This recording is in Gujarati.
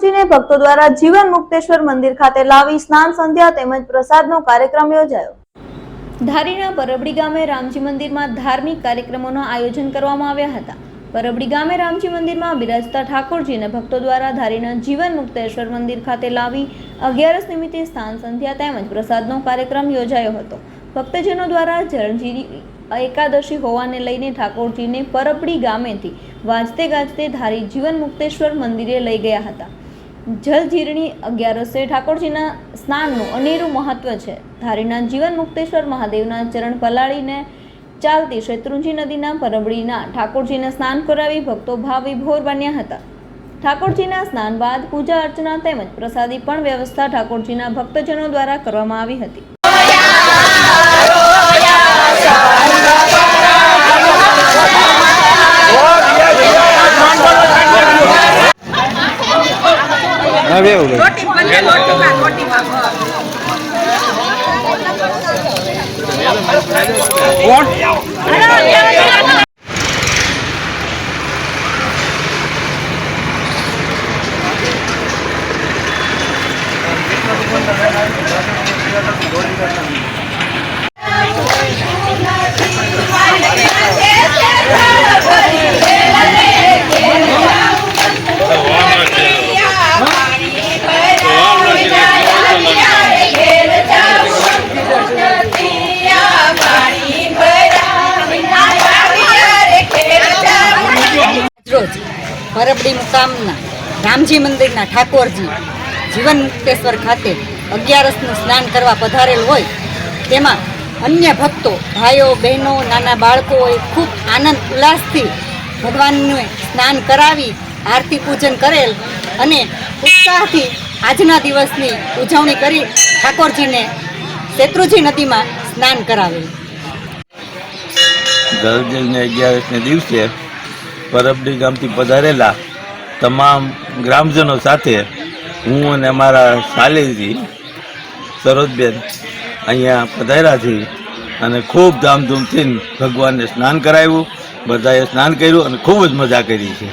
ઠાકોરજીને ભક્તો દ્વારા જીવન મુક્તેશ્વર મંદિર ખાતે લાવી સ્નાન સંધ્યા તેમજ પ્રસાદનો કાર્યક્રમ યોજાયો. ધારીના પરબડી ગામે રામજી મંદિરમાં ધાર્મિક કાર્યક્રમોનું આયોજન કરવામાં આવ્યા હતા. પરબડી ગામે રામજી મંદિરમાં બિરાજતા ઠાકોરજીને ભક્તો દ્વારા ધારીના જીવન મુક્તેશ્વર મંદિર ખાતે લાવી અગિયારસ નિમિત્તે સ્નાન સંધ્યા તેમજ પ્રસાદનો કાર્યક્રમ યોજાયો હતો. ભક્તજનો દ્વારા જળજીરી એકાદશી હોવાને લઈને ઠાકોરજીને પરબડી ગામેથી વાજતે ગાજતે ધારી જીવન મુક્તેશ્વર મંદિરે લઈ ગયા હતા. જલજીરણી અગિયારસે ઠાકોરજીના સ્નાનનું અનેરું મહત્વ છે. ધારીના જીવન મુક્તેશ્વર મહાદેવના ચરણ પલાળીને ચાલતી શેત્રુંજી નદીના પરબડીના ઠાકોરજીને સ્નાન કરાવી ભક્તો ભાવ વિભોર બન્યા હતા. ઠાકોરજીના સ્નાન બાદ પૂજા અર્ચના તેમજ પ્રસાદી પણ વ્યવસ્થા ઠાકોરજીના ભક્તજનો દ્વારા કરવામાં આવી હતી. હા બે ઉભે. રોજ પરબડી મુકામના રામજી મંદિરના ઠાકોરજી, જીવન મુક્તેશ્વર ખાતે અગિયારસનું સ્નાન કરવા પધારેલ હોય, તેમાં અન્ય ભક્તો, ભાઈઓ, બહેનો, નાના બાળકોએ ખૂબ આનંદ, ઉલ્લાસથી ભગવાનને સ્નાન કરાવી, આરતી પૂજન કરેલ અને ઉત્સાહથી આજના દિવસની ઉજવણી કરી ઠાકોરજીને શેત્રુજી નદીમાં સ્નાન કરાવેલ. દિવસે પરબડી ગામથી પધારેલા તમામ ગ્રામજનો સાથે હું અને મારા સાલેજી સરોજબેન અહીંયા પધાર્યા છીએ અને ખૂબ ધામધૂમથી ભગવાનને સ્નાન કરાવ્યું, બધાએ સ્નાન કર્યું અને ખૂબ જ મજા કરી છે.